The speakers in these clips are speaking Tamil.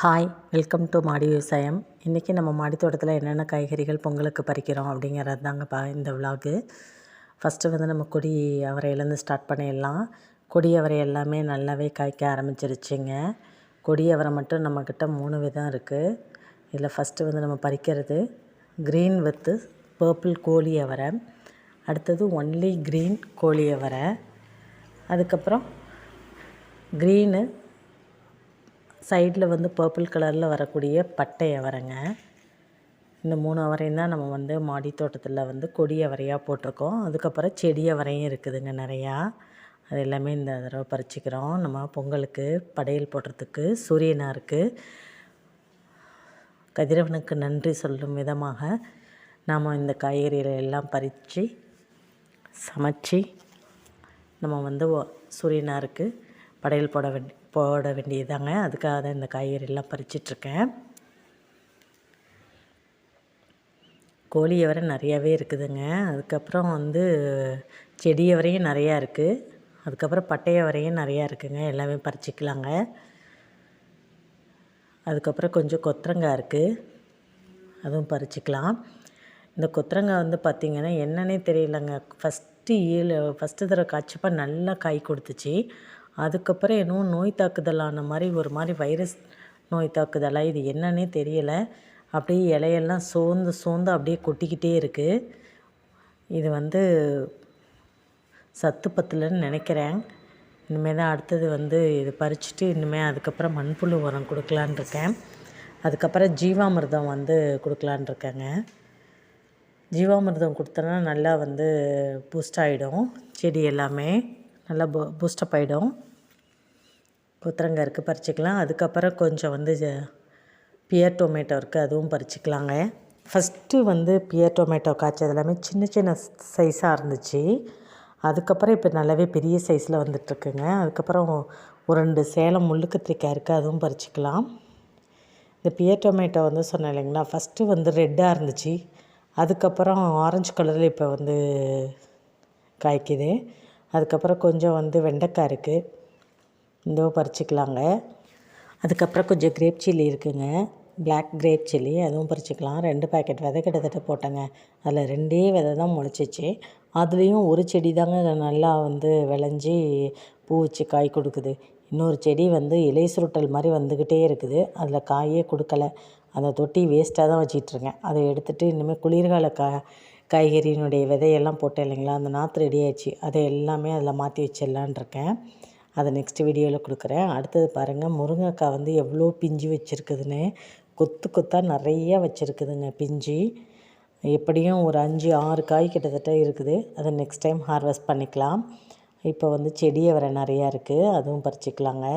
ஹாய் வெல்கம் டு மாடி விவசாயம் இன்றைக்கி நம்ம மாடி தோட்டத்தில் என்னென்ன காய்கறிகள் பொங்கலுக்கு பறிக்கிறோம் அப்படிங்கிறது தாங்க பா இந்த விலாகு ஃபஸ்ட்டு வந்து நம்ம கொடி அவரையிலேருந்து ஸ்டார்ட் பண்ணிடலாம். கொடி அவரை எல்லாமே நல்லாவே காய்க்க ஆரம்பிச்சிருச்சுங்க. கொடி அவரை மட்டும் நம்மக்கிட்ட மூணு விதம் இருக்குது இதில் ஃபஸ்ட்டு வந்து நம்ம பறிக்கிறது க்ரீன் வித்து பர்பிள் கோழி அவரை. அடுத்தது ஒன்லி க்ரீன் கோழி அவரை. அதுக்கப்புறம் க்ரீனு சைடில் வந்து பர்பிள் கலரில் வரக்கூடிய பட்டை அவரைங்க. இந்த மூணு அவரையும் தான் நம்ம வந்து மாடி தோட்டத்தில் வந்து கொடி அவரையாக போட்டிருக்கோம். அதுக்கப்புறம் செடி அவரையும் இருக்குதுங்க நிறையா. அது எல்லாமே இந்த தடவை பறிச்சிக்கிறோம். நம்ம பொங்கலுக்கு படையல் போடுறதுக்கு சூரியனாக இருக்குது கதிரவனுக்கு நன்றி சொல்லும் விதமாக நாம் இந்த காய்கறிகளை எல்லாம் பறித்து சமைச்சி நம்ம வந்து சூரியனாருக்கு படையல் போட வேண்டி போட வேண்டியதாங்க அதுக்காக தான் இந்த காய்கறியெல்லாம் பறிச்சிட்ருக்கேன். கோழி வர நிறையாவே இருக்குதுங்க. அதுக்கப்புறம் வந்து செடியை வரையும் நிறையா இருக்குது அதுக்கப்புறம் பட்டையை வரையும் நிறையா இருக்குதுங்க எல்லாமே பறிச்சிக்கலாங்க. அதுக்கப்புறம் கொஞ்சம் கொத்தரங்காய் இருக்குது அதுவும் பறிச்சிக்கலாம். இந்த கொத்தரங்காய் வந்து பார்த்திங்கன்னா என்னன்னே தெரியலங்க. ஃபஸ்ட்டு ஈழ ஃபஸ்ட்டு தடவை காய்ச்சப்போ நல்லா காய் கொடுத்துச்சு. அதுக்கப்புறம் என்னவோ நோய் தாக்குதலான மாதிரி ஒரு மாதிரி வைரஸ் நோய் தாக்குதலாக இது என்னன்னே தெரியலை. அப்படியே இலையெல்லாம் சோர்ந்து சோர்ந்து அப்படியே கொட்டிக்கிட்டே இருக்குது இது வந்து சத்து பத்தலைன்னு நினைக்கிறேன். இனிமேல் தான் அடுத்தது வந்து இது பறிச்சுட்டு இனிமேல் அதுக்கப்புறம் மண்புழு உரம் கொடுக்கலான் இருக்கேன். அதுக்கப்புறம் ஜீவாமிர்தம் வந்து கொடுக்கலான் இருக்கேங்க. ஜீவாமிர்தம் கொடுத்தோன்னா நல்லா வந்து பூஸ்ட் ஆகிடும் செடி எல்லாமே நல்லா பூ பூஸ்டப் ஆகிடும் கொத்தரங்காய் இருக்குது பறிச்சிக்கலாம். அதுக்கப்புறம் கொஞ்சம் வந்து பியர் டொமேட்டோ இருக்குது அதுவும் பறிச்சிக்கலாங்க. ஃபஸ்ட்டு வந்து பியர் டொமேட்டோ காய்ச்சது எல்லாமே சின்ன சின்ன சைஸாக இருந்துச்சு. அதுக்கப்புறம் இப்போ நல்லாவே பெரிய சைஸில் வந்துட்டுருக்குங்க. அதுக்கப்புறம் ஒரு ரெண்டு சேலம் முள்ளு கத்திரிக்காய் இருக்குது அதுவும் பறிச்சிக்கலாம். இந்த பியர் டொமேட்டோ வந்து சொன்னேன் இல்லைங்களா ஃபஸ்ட்டு வந்து ரெட்டாக இருந்துச்சு. அதுக்கப்புறம் ஆரஞ்சு கலரில் இப்போ வந்து காய்க்குது. அதுக்கப்புறம் கொஞ்சம் வந்து வெண்டைக்காய் இருக்குது இதோ பறிச்சிக்கலாங்க. அதுக்கப்புறம் கொஞ்சம் கிரேப் சில்லி இருக்குதுங்க பிளாக் கிரேப் சில்லி அதுவும் பறிச்சிக்கலாம். ரெண்டு பேக்கெட் விதை கிட்டத்தட்ட போட்டேங்க. அதில் ரெண்டே விதை தான் முளைச்சிச்சு. அதுலேயும் ஒரு செடி தாங்க நல்லா வந்து விளைஞ்சி பூ வச்சு காய் கொடுக்குது. இன்னொரு செடி வந்து இலை சுருட்டல் மாதிரி வந்துக்கிட்டே இருக்குது. அதில் காயே கொடுக்கல. அந்த தொட்டி வேஸ்ட்டாக தான் வச்சிட்ருக்கேன். அதை எடுத்துகிட்டு இனிமேல் குளிர்கால கா காய்கறியினுடைய விதையெல்லாம் போட்டேன் இல்லைங்களா? அந்த நாற்று ரெடி ஆயிடுச்சு. அதை எல்லாமே அதில் மாற்றி வச்சிடலான் இருக்கேன் அதை நெக்ஸ்ட் வீடியோவில் கொடுக்குறேன். அடுத்தது பாருங்கள் முருங்கைக்காய் வந்து எவ்வளோ பிஞ்சு வச்சுருக்குதுன்னு. கொத்து கொத்தாக நிறைய வச்சுருக்குதுங்க பிஞ்சு. எப்படியும் ஒரு அஞ்சு ஆறு காய் கிட்டத்தட்ட இருக்குது. அதை நெக்ஸ்ட் டைம் ஹார்வெஸ்ட் பண்ணிக்கலாம். இப்போ வந்து செடியை வர நிறையா இருக்குது அதுவும் பறிச்சிக்கலாங்க.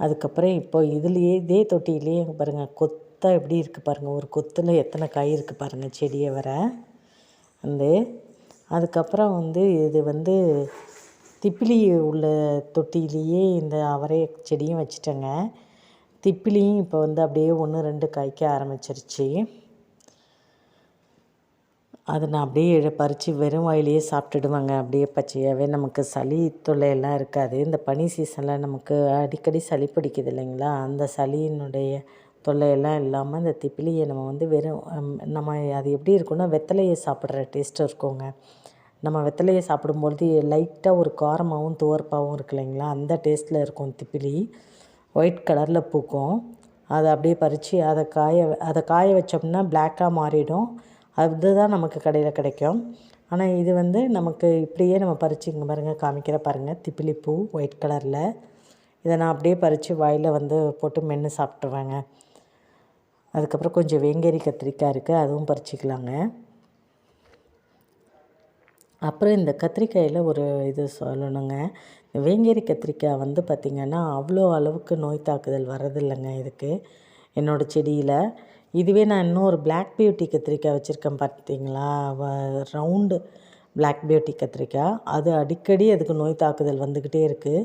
அதுக்கப்புறம் இப்போ இதுலேயே இதே தொட்டியிலேயே பாருங்கள் கொத்தாக எப்படி இருக்குது பாருங்கள் ஒரு கொத்தில் எத்தனை காய் இருக்குது பாருங்கள் செடியை வர. வந்து அதுக்கப்புறம் வந்து இது வந்து திப்பிலி உள்ள தொட்டியிலேயே இந்த அவரை செடியும் வச்சுட்டேங்க. திப்பிலியும் இப்போ வந்து அப்படியே ஒன்று ரெண்டு காய்க்க ஆரம்பிச்சிருச்சு. அதை நான் அப்படியே பறித்து வெறும் வாயிலேயே சாப்பிட்டுடுவேங்க. அப்படியே பச்சையாகவே நமக்கு சளி தொல்லையெல்லாம் இருக்காது. இந்த பனி சீசனில் நமக்கு அடிக்கடி சளி பிடிக்குது இல்லைங்களா? அந்த சளியினுடைய தொல்லையெல்லாம் இல்லாமல் இந்த திப்பிலியை நம்ம வந்து வெறும் நம்ம அது எப்படி இருக்குன்னா வெத்தலையை சாப்பிட்ற டேஸ்ட்டு இருக்குங்க நம்ம வெத்தலையை சாப்பிடும்பொழுது லைட்டாக ஒரு காரமாகவும் துவர்ப்பாகவும் இருக்கு இல்லைங்களா? அந்த டேஸ்ட்டில் இருக்கும் திப்பிலி. ஒயிட் கலரில் பூக்கும். அதை அப்படியே பறித்து அதை காய அதை காய வச்சோம்னா பிளாக்காக மாறிடும். அதுதான் நமக்கு கடையில் கிடைக்கும். ஆனால் இது வந்து நமக்கு இப்படியே நம்ம பறித்து இங்கே பாருங்கள் காமிக்கிற பாருங்கள் திப்பிலி பூ ஒயிட் கலரில் இதை நான் அப்படியே பறித்து வாயில் வந்து போட்டு மென்று சாப்பிட்ருவேங்க அதுக்கப்புறம் கொஞ்சம் வேங்கேரி கத்திரிக்காய் இருக்குது அதுவும் பறிச்சிக்கலாங்க. அப்புறம் இந்த கத்திரிக்காயில் ஒரு இது சொல்லணுங்க. வேங்கேரி கத்திரிக்காய் வந்து பார்த்திங்கன்னா அவ்வளோ அளவுக்கு நோய் தாக்குதல் வர்றதில்லைங்க இதுக்கு. என்னோடய செடியில். இதுவே நான் இன்னும் ஒரு பிளாக் பியூட்டி கத்திரிக்காய் வச்சுருக்கேன் பார்த்தீங்களா ரவுண்டு பிளாக் பியூட்டி கத்திரிக்காய். அது அடிக்கடி அதுக்கு நோய் தாக்குதல் வந்துக்கிட்டே இருக்குது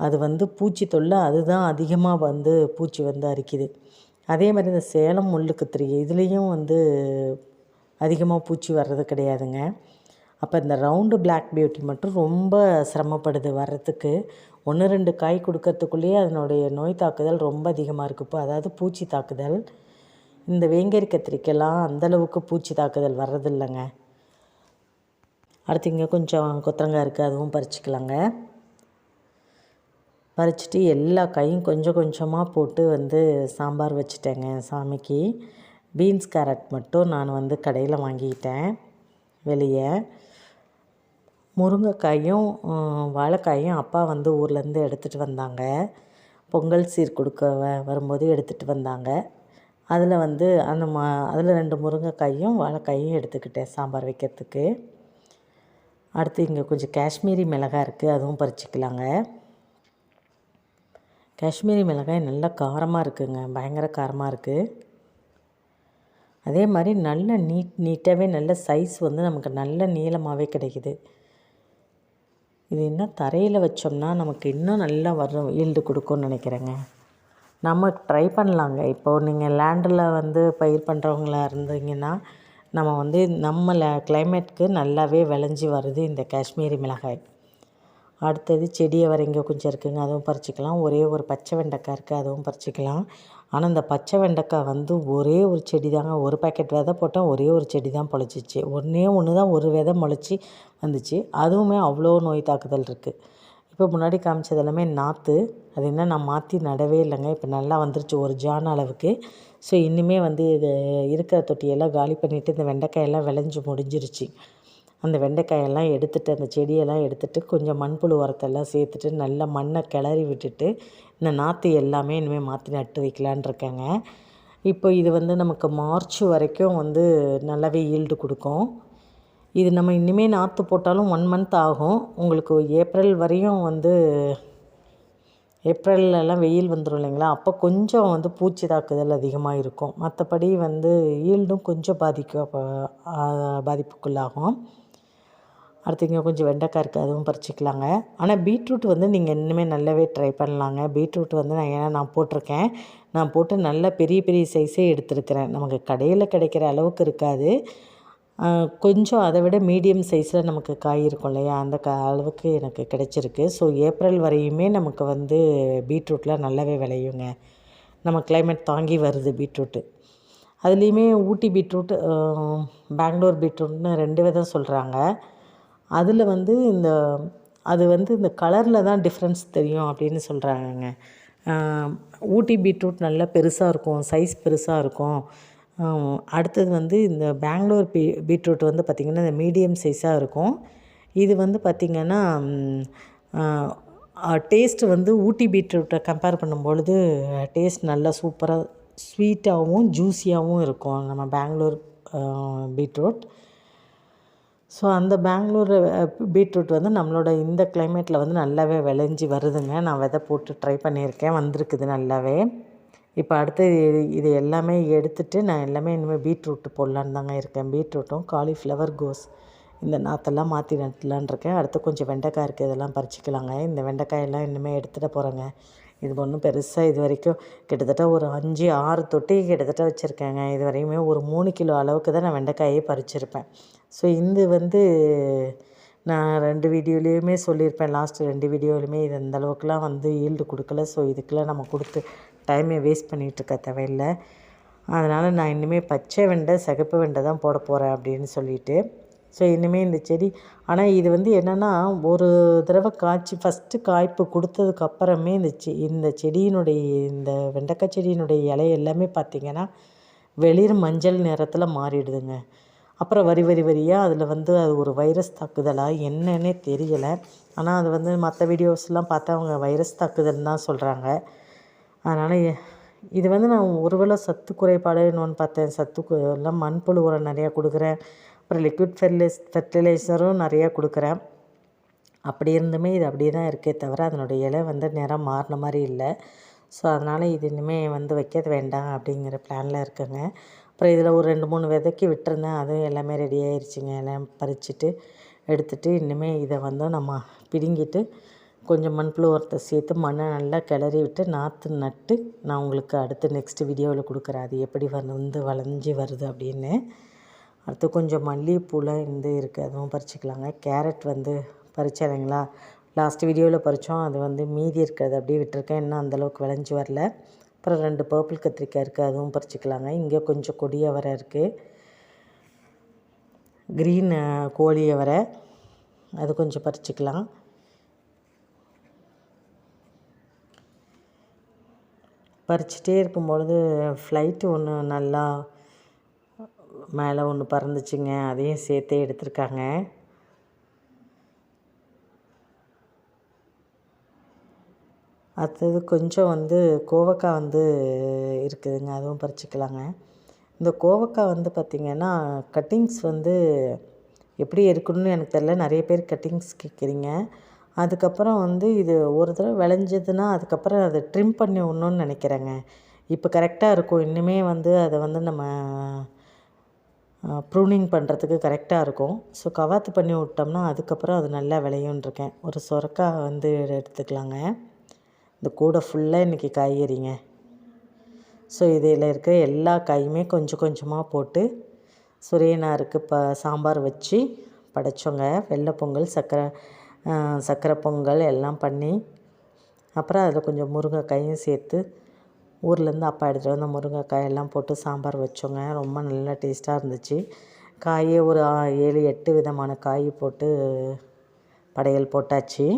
அது வந்து பூச்சி தொல்லை அதுதான் அதிகமாக வந்து பூச்சி வந்து அரிக்குது. அதே மாதிரி இந்த சேலம் முள்ளு கத்திரிக்காய் இதுலேயும் வந்து அதிகமாக பூச்சி வர்றது கிடையாதுங்க. அப்போ இந்த ரவுண்டு பிளாக் பியூட்டி மட்டும் ரொம்ப சிரமப்படுது வர்றதுக்கு. ஒன்று ரெண்டு காய் கொடுக்கறதுக்குள்ளேயே அதனுடைய நோய் தாக்குதல் ரொம்ப அதிகமாக இருக்குது இப்போ அதாவது பூச்சி தாக்குதல் இந்த வேங்கரி கத்திரிக்கெல்லாம் அந்தளவுக்கு பூச்சி தாக்குதல் வர்றதில்லைங்க அடுத்து இங்கே கொஞ்சம் கொத்தரங்காய் இருக்குது அதுவும் பறிச்சிக்கலாங்க. பறிச்சிட்டு எல்லா காயும் கொஞ்சம் கொஞ்சமாக போட்டு வந்து சாம்பார் வச்சுட்டேங்க சாமிக்கு. பீன்ஸ் கேரட் மட்டும் நான் வந்து கடையில் வாங்கிக்கிட்டேன் வெளியே. முருங்கைக்காயும் வாழைக்காயும் அப்பா வந்து ஊர்லேருந்து எடுத்துகிட்டு வந்தாங்க. பொங்கல் சீர் கொடுக்க வ வரும்போது எடுத்துகிட்டு வந்தாங்க. அதில் வந்து அந்த மா அதில் ரெண்டு முருங்கைக்காயும் வாழைக்காயும் எடுத்துக்கிட்டேன் சாம்பார் வைக்கிறதுக்கு. அடுத்து இங்கே கொஞ்சம் காஷ்மீரி மிளகாய் இருக்குது அதுவும் பறிச்சிக்கலாங்க. காஷ்மீரி மிளகாய் நல்லா காரமாக இருக்குதுங்க பயங்கர காரமாக இருக்குது அதே மாதிரி நல்ல நீட் நீட்டாகவே நல்ல சைஸ் வந்து நமக்கு நல்ல நீளமாகவே கிடைக்குது. இது இன்னும் தரையில் வச்சோம்னா நமக்கு இன்னும் நல்லா வரும் ஈல்டு கொடுக்கும்னு நினைக்கிறேங்க. நம்ம ட்ரை பண்ணலாங்க. இப்போது நீங்கள் லேண்டில் வந்து பயிர் பண்ணுறவங்களா இருந்தீங்கன்னா நம்ம வந்து நம்ம கிளைமேட்க்கு நல்லாவே விளைஞ்சி வருது இந்த காஷ்மீரி மிளகாய். அடுத்தது செடியை வர இங்கே கொஞ்சம் இருக்குதுங்க அதுவும் பறிச்சிக்கலாம். ஒரே ஒரு பச்சை வெண்டைக்காய் இருக்குது அதுவும் பறிச்சிக்கலாம். ஆனால் இந்த பச்சை வெண்டைக்காய் வந்து ஒரே ஒரு செடி தாங்க ஒரு பாக்கெட் விதை போட்டால் ஒரே ஒரு செடி தான் பொழைச்சிச்சு ஒன்றே ஒன்று தான் ஒரு விதை முளைச்சி வந்துச்சு. அதுவுமே அவ்வளோ நோய் தாக்குதல் இருக்குது இப்போ முன்னாடி காமிச்சது எல்லாமே நாற்று அது என்ன நான் மாற்றி நடவே இல்லைங்க. இப்போ நல்லா வந்துருச்சு ஒரு ஜான் அளவுக்கு. ஸோ இன்னுமே வந்து இது இருக்கிற தொட்டியெல்லாம் காலி பண்ணிவிட்டு இந்த வெண்டைக்காயெல்லாம் விளைஞ்சி முடிஞ்சிருச்சு. அந்த வெண்டைக்காயெல்லாம் எடுத்துகிட்டு அந்த செடியெல்லாம் எடுத்துகிட்டு கொஞ்சம் மண்புழு உரத்தெல்லாம் சேர்த்துட்டு நல்லா மண்ணை கிளறி விட்டுட்டு இந்த நாற்று எல்லாமே இனிமேல் மாற்றி நட்டு வைக்கலான் இருக்கேங்க. இப்போ இது வந்து நமக்கு மார்ச் வரைக்கும் வந்து நல்லாவே ஈல்டு கொடுக்கும். இது நம்ம இனிமேல் நாற்று போட்டாலும் ஒன் மந்த் ஆகும். உங்களுக்கு ஏப்ரல் வரையும் வந்து ஏப்ரல்லலாம் வெயில் வந்துடும் இல்லைங்களா? அப்போ கொஞ்சம் வந்து பூச்சி தாக்குதல் அதிகமாக இருக்கும். மற்றபடி வந்து ஈல்டும் கொஞ்சம் பாதிக்கும் பாதிப்புக்குள்ளாகும். அடுத்து இங்கே கொஞ்சம் வெண்டைக்காய் இருக்குது அதுவும் பறிச்சிக்கலாங்க. ஆனால் பீட்ரூட் வந்து நீங்கள் இன்னுமே நல்லாவே ட்ரை பண்ணலாங்க. பீட்ரூட் வந்து நான் ஏன்னா நான் போட்டிருக்கேன். நான் போட்டு நல்ல பெரிய பெரிய சைஸே எடுத்துருக்கிறேன். நமக்கு கடையில் கிடைக்கிற அளவுக்கு இருக்காது. கொஞ்சம் அதை விட மீடியம் சைஸில் நமக்கு காய் இருக்கும் இல்லையா? அந்த க அளவுக்கு எனக்கு கிடச்சிருக்கு. ஸோ ஏப்ரல் வரையுமே நமக்கு வந்து பீட்ரூட்லாம் நல்லாவே விளையுங்க. நம்ம கிளைமேட் தாங்கி வருது பீட்ரூட்டு. அதுலேயுமே ஊட்டி பீட்ரூட் பெங்களூர் பீட்ரூட்னு ரெண்டு விதம் சொல்கிறாங்க அதில் வந்து இந்த அது வந்து இந்த கலரில் தான் டிஃப்ரென்ஸ் தெரியும் அப்படின்னு சொல்கிறாங்கங்க ஊட்டி பீட்ரூட் நல்லா பெருசாக இருக்கும் சைஸ் பெருசாக இருக்கும். அடுத்தது வந்து இந்த பெங்களூர் பீ பீட்ரூட் வந்து பார்த்திங்கன்னா இந்த மீடியம் சைஸாக இருக்கும். இது வந்து பார்த்திங்கன்னா டேஸ்ட்டு வந்து ஊட்டி பீட்ரூட்டை கம்பேர் பண்ணும்பொழுது டேஸ்ட் நல்லா சூப்பராக ஸ்வீட்டாகவும் ஜூஸியாகவும் இருக்கும் நம்ம பெங்களூர் பீட்ரூட். ஸோ அந்த பெங்களூர் பீட்ரூட் வந்து நம்மளோட இந்த கிளைமேட்டில் வந்து நல்லாவே விளைஞ்சி வருதுங்க. நான் விதை போட்டு ட்ரை பண்ணியிருக்கேன். வந்திருக்குது நல்லாவே. இப்போ அடுத்து இது எல்லாமே எடுத்துகிட்டு நான் எல்லாமே இனிமேல் பீட்ரூட்டு போடலான்னு தாங்க இருக்கேன். பீட்ரூட்டும் காலிஃப்ளவர் கோஸ் இந்த நாற்றெல்லாம் மாற்றி நட்டலான் இருக்கேன். அடுத்து கொஞ்சம் வெண்டைக்காய் இருக்குது இதெல்லாம் பறிச்சிக்கலாங்க. இந்த வெண்டைக்காயெல்லாம் இனிமேல் எடுத்துகிட்டு போகிறேங்க இது ஒன்றும் பெருசாக இது வரைக்கும் கிட்டத்தட்ட ஒரு அஞ்சு ஆறு தொட்டி கிட்டத்தட்ட வச்சுருக்கேங்க. இது வரையுமே ஒரு மூணு கிலோ அளவுக்கு தான் நான் வெண்டைக்காயே பறிச்சிருப்பேன். ஸோ இந்த வந்து நான் ரெண்டு வீடியோலேயுமே சொல்லியிருப்பேன். லாஸ்ட்டு ரெண்டு வீடியோலையுமே இது அந்த அளவுக்குலாம் வந்து ஈல்டு கொடுக்கல. ஸோ இதுக்கெல்லாம் நம்ம கொடுத்து டைமை வேஸ்ட் பண்ணிகிட்ருக்க தேவையில்லை. அதனால் நான் இனிமேல் பச்சை வெண்டை சிகப்பு வெண்டை தான் போட போகிறேன் அப்படின்னு சொல்லிட்டு. ஸோ இனிமேல் இந்த செடி ஆனால் இது வந்து என்னென்னா ஒரு தடவை காய்ச்சி ஃபஸ்ட்டு காய்ப்பு கொடுத்ததுக்கப்புறமே இந்த செ இந்த செடியினுடைய இந்த வெண்டைக்காய் செடியினுடைய இலை எல்லாமே பார்த்திங்கன்னா வெளிர் மஞ்சள் நிறத்தில் மாறிடுதுங்க. அப்புறம் வரி வரி வரியாக அதில் வந்து அது ஒரு வைரஸ் தாக்குதலாக என்னன்னே தெரியலை. ஆனால் அது வந்து மற்ற வீடியோஸ்லாம் பார்த்தா அவங்க வைரஸ் தாக்குதல் தான் சொல்கிறாங்க அதனால் இது வந்து நான் ஒருவேளை சத்து குறைபாடு இன்னொன்று பார்த்தேன். சத்து எல்லாம் மண்புழு உரம் நிறையா கொடுக்குறேன். அப்புறம் லிக்விட் ஃபெர்டிலைஸ் ஃபெர்டிலைசரும் நிறையா கொடுக்குறேன். அப்படி இருந்துமே இது அப்படியே தான் இருக்கே தவிர அதனுடைய இலை வந்து நிறம் மாறின மாதிரி இல்லை. ஸோ அதனால் இது இனிமேல் வந்து வைக்கிறது வேண்டாம் அப்படிங்கிற பிளானில் இருக்குங்க. அப்புறம் இதில் ஒரு ரெண்டு மூணு விதைக்கி விட்டுருந்தேன். அதுவும் எல்லாமே ரெடி ஆயிடுச்சிங்க எல்லாம் பறிச்சுட்டு எடுத்துகிட்டு இனிமேல் இதை வந்து நம்ம பிடுங்கிட்டு கொஞ்சம் மண்புழு உரத்தை சேர்த்து மண்ணை நல்லா கிளறி விட்டு நாற்று நட்டு நான் உங்களுக்கு அடுத்து நெக்ஸ்ட்டு வீடியோவில் கொடுக்குறேன். அது எப்படி வந்து வளைஞ்சி வருது அப்படின்னு. அடுத்து கொஞ்சம் மல்லிகைப்பூலாம் இருந்து இருக்குது அதுவும் பறிச்சிக்கலாங்க. கேரட் வந்து பறிச்சேன் இல்லைங்களா லாஸ்ட் வீடியோவில் பறித்தோம் அது வந்து மீதி இருக்கிறது அப்படியே விட்டுருக்கேன். இன்னும் அந்தளவுக்கு விளைஞ்சி வரல. அப்புறம் ரெண்டு பர்பிள் கத்திரிக்காய் இருக்குது அதுவும் பறிச்சிக்கலாங்க. இங்கே கொஞ்சம் கொடிய வர இருக்குது க்ரீன் கோழியை வர. அது கொஞ்சம் பறிச்சுக்கலாம். பறிச்சிட்டே இருக்கும்பொழுது ஃப்ளைட்டு ஒன்று நல்லா மேலே ஒன்று பறந்துச்சுங்க. அதையும் சேர்த்தே எடுத்திருக்காங்க. அடுத்தது கொஞ்சம் வந்து கோவக்காய் வந்து இருக்குதுங்க அதுவும் பறிச்சுக்கலாங்க. இந்த கோவக்காய் வந்து பார்த்திங்கன்னா கட்டிங்ஸ் வந்து எப்படி இருக்கணும்னு எனக்கு தெரில நிறைய பேர் கட்டிங்ஸ் கேட்குறீங்க அதுக்கப்புறம் வந்து இது ஒரு தடவை விளைஞ்சதுன்னா அதுக்கப்புறம் அதை ட்ரிம் பண்ணி விடணும்னு நினைக்கிறேங்க. இப்போ கரெக்டாக இருக்கும். இன்னுமே வந்து அதை வந்து நம்ம ப்ரூனிங் பண்ணுறதுக்கு கரெக்டாக இருக்கும். ஸோ கவாத்து பண்ணி விட்டோம்னா அதுக்கப்புறம் அது நல்லா விளையும்ன்ருக்கேன் ஒரு சொரக்காய் வந்து எடுத்துக்கலாங்க. இந்த கூடை ஃபுல்லாக இன்றைக்கி காய்கறிங்க. ஸோ இதில் இருக்கிற எல்லா காயுமே கொஞ்சம் கொஞ்சமாக போட்டு சுரியனாருக்கு ப சாம்பார் வச்சு படைச்சோங்க. வெள்ளை பொங்கல் சர்க்கரை சர்க்கரை பொங்கல் எல்லாம் பண்ணி அப்புறம் அதில் கொஞ்சம் முருங்கைக்காயும் சேர்த்து ஊர்லேருந்து அப்பா எடுத்துகிட்டு வந்த முருங்கைக்காய் எல்லாம் போட்டு சாம்பார் வச்சோங்க. ரொம்ப நல்லா டேஸ்ட்டாக இருந்துச்சு. காயே ஒரு ஏழு எட்டு விதமான காய் போட்டு படையல் போட்டாச்சு.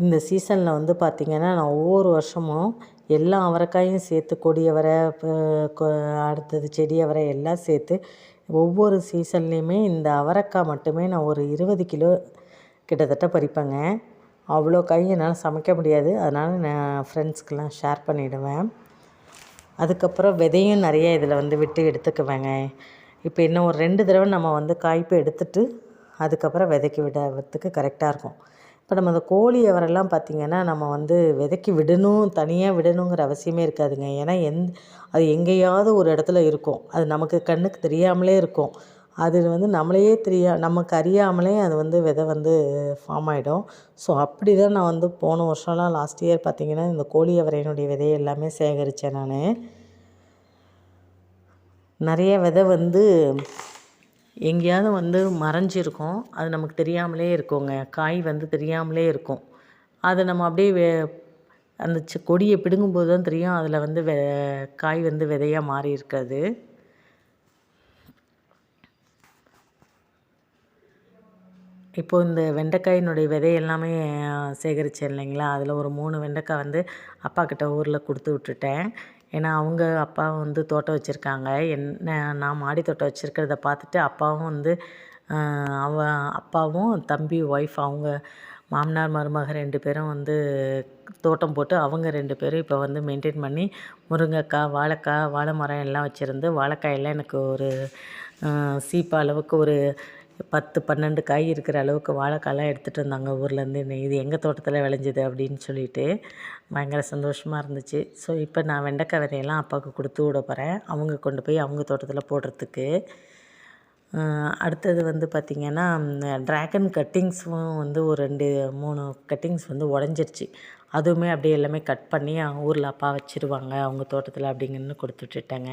இந்த சீசனில் வந்து பார்த்திங்கன்னா நான் ஒவ்வொரு வருஷமும் எல்லா அவரைக்காயும் சேர்த்து கொடியவரை அடுத்தது செடியவரை எல்லாம் சேர்த்து ஒவ்வொரு சீசன்லேயுமே இந்த அவரைக்காய் மட்டுமே நான் ஒரு இருபது கிலோ கிட்டத்தட்ட பறிப்பேங்க. அவ்வளோ காய் என்னால் சமைக்க முடியாது. அதனால் நான் ஃப்ரெண்ட்ஸ்க்கெலாம் ஷேர் பண்ணிவிடுவேன் அதுக்கப்புறம் விதையும் நிறைய இதில் வந்து விட்டு எடுத்துக்குவேங்க. இப்போ இன்னும் ஒரு ரெண்டு தடவை நம்ம வந்து காய்ப்பு எடுத்துட்டு அதுக்கப்புறம் விதைக்கி விடுறதுக்கு கரெக்டாக இருக்கும். இப்போ நம்ம அந்த கோழி அவரெல்லாம் பார்த்திங்கன்னா நம்ம வந்து விதைக்கி விடணும் தனியாக விடணுங்கிற அவசியமே இருக்காதுங்க. ஏன்னா எந் அது எங்கேயாவது ஒரு இடத்துல இருக்கும். அது நமக்கு கண்ணுக்கு தெரியாமலே இருக்கும். அது வந்து நம்மளையே தெரியா நமக்கு அறியாமலே அது வந்து விதை வந்து ஃபார்ம் ஆகிடும் ஸோ அப்படி தான் நான் வந்து போன வருஷம்லாம் லாஸ்ட் இயர் பார்த்திங்கன்னா இந்த கோழி அவரையினுடைய விதையை எல்லாமே சேகரித்தேன் நான். நிறைய விதை வந்து எங்கேயாவது வந்து மறைஞ்சிருக்கும். அது நமக்கு தெரியாமலே இருக்குங்க. காய் வந்து தெரியாமலே இருக்கும். அதை நம்ம அப்படியே வே அந்த சி கொடியை பிடுங்கும்போது தான் தெரியும். அதில் வந்து வெ காய் வந்து விதையாக மாறி இருக்காது. இப்போது இந்த வெண்டைக்காயினுடைய விதை எல்லாமே சேகரித்தேன் இல்லைங்களா? அதில் ஒரு மூணு வெண்டைக்காய் வந்து அப்பா கிட்ட ஊரில் கொடுத்து விட்டுட்டேன். ஏன்னா அவங்க அப்பா வந்து தோட்டம் வச்சுருக்காங்க. என்ன நான் மாடி தோட்டம் வச்சுருக்கிறத பார்த்துட்டு அப்பாவும் வந்து அவ அப்பாவும் தம்பி ஒய்ஃப் அவங்க மாமனார் மருமக ரெண்டு பேரும் வந்து தோட்டம் போட்டு அவங்க ரெண்டு பேரும் இப்போ வந்து மெயின்டைன் பண்ணி முருங்கைக்காய் வாழைக்காய் வாழை மரம் எல்லாம் வச்சுருந்து வாழைக்காயெல்லாம் எனக்கு ஒரு சீப்பு அளவுக்கு ஒரு பத்து பன்னெண்டு காய் இருக்கிற அளவுக்கு வாழைக்காய்லாம் எடுத்துகிட்டு வந்தாங்க ஊர்லேருந்து. இது எங்கள் தோட்டத்தில் விளைஞ்சிது? அப்படின்னு சொல்லிட்டு பயங்கர சந்தோஷமாக இருந்துச்சு. ஸோ இப்போ நான் வெண்டைக்காய் விதையெல்லாம் அப்பாவுக்கு கொடுத்து விட போகிறேன் அவங்க கொண்டு போய் அவங்க தோட்டத்தில் போடுறதுக்கு. அடுத்தது வந்து பார்த்திங்கன்னா ட்ராகன் கட்டிங்ஸும் வந்து ஒரு ரெண்டு மூணு கட்டிங்ஸ் வந்து உடஞ்சிருச்சு. அதுவுமே அப்படியே எல்லாமே கட் பண்ணி ஊரில் அப்பா வச்சுருவாங்க அவங்க தோட்டத்தில் அப்படிங்கன்னு கொடுத்துட்டுட்டேங்க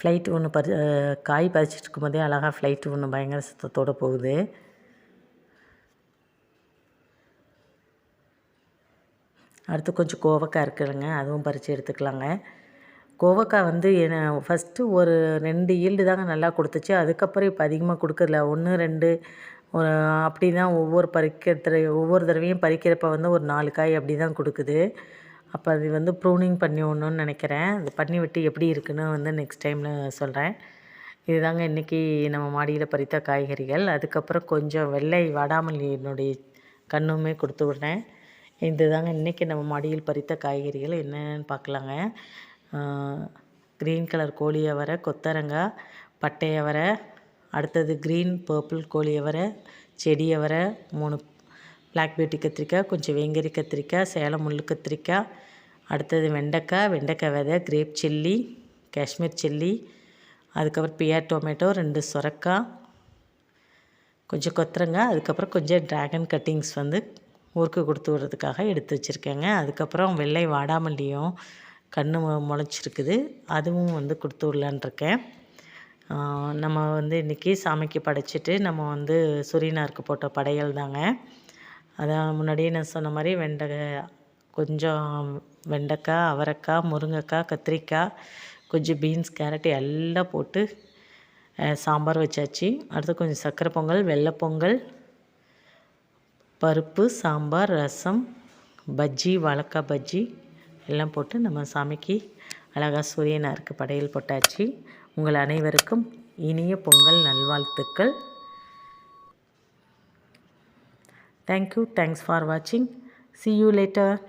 ஃப்ளைட்டு ஒன்று பறி காய் பறிச்சிட்டு இருக்கும்போதே அழகாக ஃப்ளைட்டு ஒன்று பயங்கர சத்தத்தோடு போகுது. அடுத்து கொஞ்சம் கோவக்காய் இருக்குதுங்க அதுவும் பறித்து எடுத்துக்கலாங்க. கோவக்காய் வந்து என்ன ஃபஸ்ட்டு ஒரு ரெண்டு ஈல்டு தாங்க நல்லா கொடுத்துச்சு. அதுக்கப்புறம் இப்போ அதிகமாக கொடுக்கறதில்ல. ஒன்று ரெண்டு ஒரு அப்படி தான் ஒவ்வொரு பறிக்கிற ஒவ்வொரு தடவையும் பறிக்கிறப்ப வந்து ஒரு நாலு காய் அப்படி தான் கொடுக்குது. அப்போ அது வந்து ப்ரூனிங் பண்ணிவிடணும்னு நினைக்கிறேன். அது பண்ணி விட்டு எப்படி இருக்குன்னு வந்து நெக்ஸ்ட் டைமில் சொல்கிறேன் இதுதாங்க இன்றைக்கி நம்ம மாடியில் பறித்த காய்கறிகள். அதுக்கப்புறம் கொஞ்சம் வெள்ளை வாடாமல்லியினுடைய கண்ணுமே கொடுத்து விட்றேன். இது தாங்க இன்றைக்கி நம்ம மாடியில் பறித்த காய்கறிகள் என்னென்னு பார்க்கலாங்க. க்ரீன் கலர் கோழி அவரை கொத்தரங்காய் பட்டை அவரை அடுத்தது க்ரீன் பர்பிள் கோழி அவரை செடி அவரை மூணு பிளாக் பியூட்டி கத்திரிக்காய் கொஞ்சம் வேங்கரி கத்திரிக்காய் சேலம் முள்ளு கத்திரிக்காய் அடுத்தது வெண்டைக்காய் வெண்டைக்காய் விதை கிரேப் சில்லி காஷ்மீர் சில்லி அதுக்கப்புறம் பியார் டொமேட்டோ ரெண்டு சுரக்காய் கொஞ்சம் கொத்துறங்க அதுக்கப்புறம் கொஞ்சம் ட்ராகன் கட்டிங்ஸ் வந்து ஊருக்கு கொடுத்து விடுறதுக்காக எடுத்து வச்சுருக்கேங்க. அதுக்கப்புறம் வெள்ளை வாடாமல்லியும் கண் முளைச்சிருக்குது. அதுவும் வந்து கொடுத்து விடலான்ருக்கேன் நம்ம வந்து இன்றைக்கி சாமிக்கு படைச்சிட்டு நம்ம வந்து சுரியனாருக்கு போட்ட படையல் தாங்க. அதான் முன்னாடியே நான் சொன்ன மாதிரி வெண்டை கொஞ்சம் வெண்டைக்காய் அவரைக்காய் முருங்கைக்காய் கத்திரிக்காய் கொஞ்சம் பீன்ஸ் கேரட் எல்லாம் போட்டு சாம்பார் வச்சாச்சு. அடுத்து கொஞ்சம் சர்க்கரை பொங்கல் வெள்ளை பொங்கல் பருப்பு சாம்பார் ரசம் பஜ்ஜி வாழைக்காய் பஜ்ஜி எல்லாம் போட்டு நம்ம சாமிக்கு அழகாக சூரியனாருக்கு படையல் போட்டாச்சு. உங்கள் அனைவருக்கும் இனிய பொங்கல் நல்வாழ்த்துக்கள். Thank you. Thanks for watching. See you later.